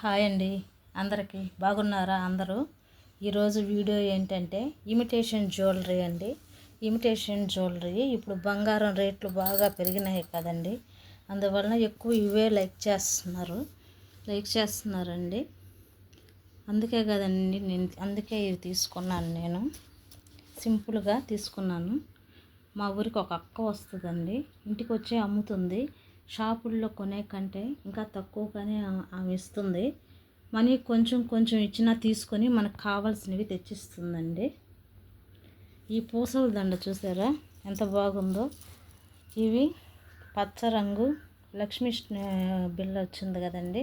Hi అండి. అందరికీ బాగున్నారా అందరూ? ఈరోజు వీడియో ఏంటంటే ఇమిటేషన్ జ్యువెలరీ అండి. ఇమిటేషన్ జ్యువెలరీ ఇప్పుడు బంగారం రేట్లు బాగా పెరిగినాయి కదండి. అందువలన ఎక్కువ ఇవే లైక్ చేస్తున్నారు. లైక్ చేస్తున్నారండి. అందుకే కదండి నేను అందుకే ఇవి తీసుకున్నాను నేను. సింపుల్గా తీసుకున్నాను. మా ఊరికి ఒక అక్క వస్తుందండి. ఇంటికి వచ్చి అమ్ముతుంది. షాపుల్లో కొనే కంటే ఇంకా తక్కువగానే ఆమె ఇస్తుంది మనీ కొంచెం కొంచెం ఇచ్చినా తీసుకొని మనకు కావాల్సినవి తెచ్చిస్తుందండి. ఈ పూసల దండ చూసారా? ఎంత బాగుందో. ఇవి పచ్చ రంగు లక్ష్మీ బిల్ బిల్ల వచ్చింది కదండి.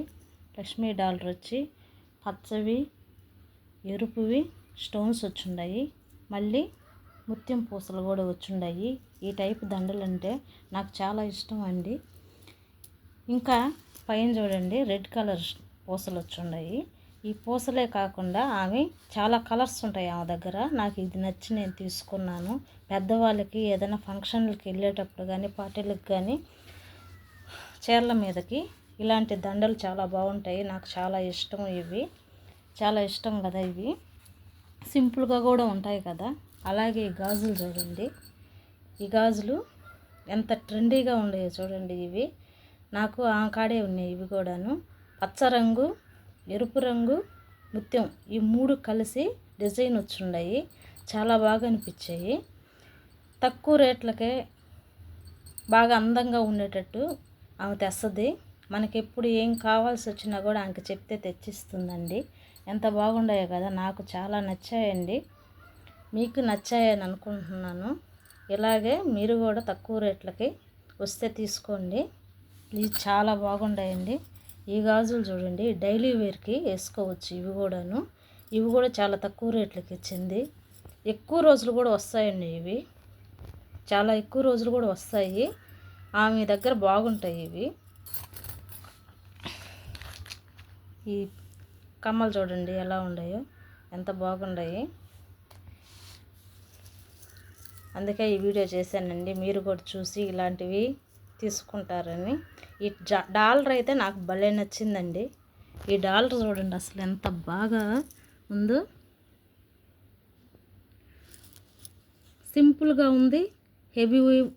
లక్ష్మీ డాలర్ వచ్చి పచ్చవి ఎరుపువి స్టోన్స్ వచ్చుండాయి. మళ్ళీ ముత్యం పూసలు కూడా వచ్చుండాయి. ఈ టైప్ దండలు అంటే నాకు చాలా ఇష్టం అండి. ఇంకా పైన చూడండి రెడ్ కలర్ పూసలు వచ్చుండాయి ఈ పూసలే కాకుండా ఆమె చాలా కలర్స్ ఉంటాయి ఆమె దగ్గర. నాకు ఇది నచ్చి నేను తీసుకున్నాను. పెద్దవాళ్ళకి ఏదైనా ఫంక్షన్లకి వెళ్ళేటప్పుడు కానీ పార్టీలకు కానీ చీరల మీదకి ఇలాంటి దండలు చాలా బాగుంటాయి. నాకు చాలా ఇష్టం ఇవి. చాలా ఇష్టం కదా ఇవి. సింపుల్గా కూడా ఉంటాయి కదా. అలాగే ఈ గాజులు చూడండి. ఈ గాజులు ఎంత ట్రెండీగా ఉండేవి చూడండి ఇవి. నాకు ఆ కాడే ఉన్నాయి ఇవి కూడాను. పచ్చ రంగు ఎరుపు రంగు ముత్యం. ఈ మూడు కలిసి డిజైన్ వచ్చుండాయి. చాలా బాగా అనిపించాయి. తక్కువ రేట్లకే బాగా అందంగా ఉండేటట్టు ఆమె తెస్తుంది. మనకి ఎప్పుడు ఏం కావాల్సి వచ్చినా కూడా ఆమెకి చెప్తే తెచ్చిస్తుందండి. ఎంత బాగుండాయో కదా నాకు చాలా నచ్చాయండి. మీకు నచ్చాయని అనుకుంటున్నాను. ఇలాగే మీరు కూడా తక్కువ రేట్లకి వస్తే తీసుకోండి. ఇవి చాలా బాగుండాయండి ఈ గాజులు చూడండి డైలీ వేర్కి వేసుకోవచ్చు ఇవి కూడాను. ఇవి కూడా చాలా తక్కువ రేట్లకి ఇచ్చింది. ఎక్కువ రోజులు కూడా వస్తాయండి ఇవి. చాలా ఎక్కువ రోజులు కూడా వస్తాయి. ఆమె దగ్గర బాగుంటాయి ఇవి. ఈ కమ్మలు చూడండి ఎలా ఉన్నాయో ఎంత బాగున్నాయి. అందుకే ఈ వీడియో చేశానండి. మీరు కూడా చూసి ఇలాంటివి తీసుకుంటారని. ఈ జా- డాలర్ అయితే నాకు భలే నచ్చిందండి. ఈ డాలర్ చూడండి అసలు ఎంత బాగా ఉందో. సింపుల్గా ఉంది హెవీ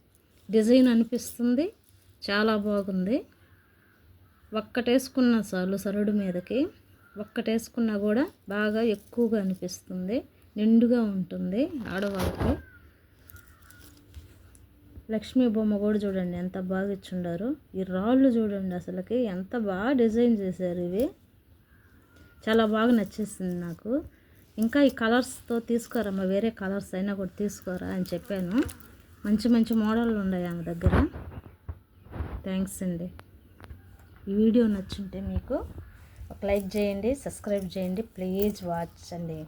డిజైన్ అనిపిస్తుంది చాలా బాగుంది. ఒక్కటేసుకున్న చాలు సరుడు మీదకి. ఒక్కటేసుకున్నా కూడా బాగా ఎక్కువగా అనిపిస్తుంది నిండుగా ఉంటుంది ఆడవాళ్ళకి. లక్ష్మీ బొమ్మ కూడా చూడండి ఎంత బాగా ఇచ్చుండారు. ఈ రాళ్ళు చూడండి అసలుకి ఎంత బాగా డిజైన్ చేశారు ఇవి. చాలా బాగా నచ్చేసింది నాకు. ఇంకా ఈ కలర్స్తో తీసుకోరమ్మా వేరే కలర్స్ అయినా కూడా తీసుకోరా అని చెప్పాను. మంచి మంచి మోడళ్ళు ఉన్నాయి ఆమె దగ్గర. థ్యాంక్స్ అండి. ఈ వీడియో నచ్చుంటే మీకు ఒక లైక్ చేయండి సబ్స్క్రైబ్ చేయండి ప్లీజ్ వాచ్ అండి.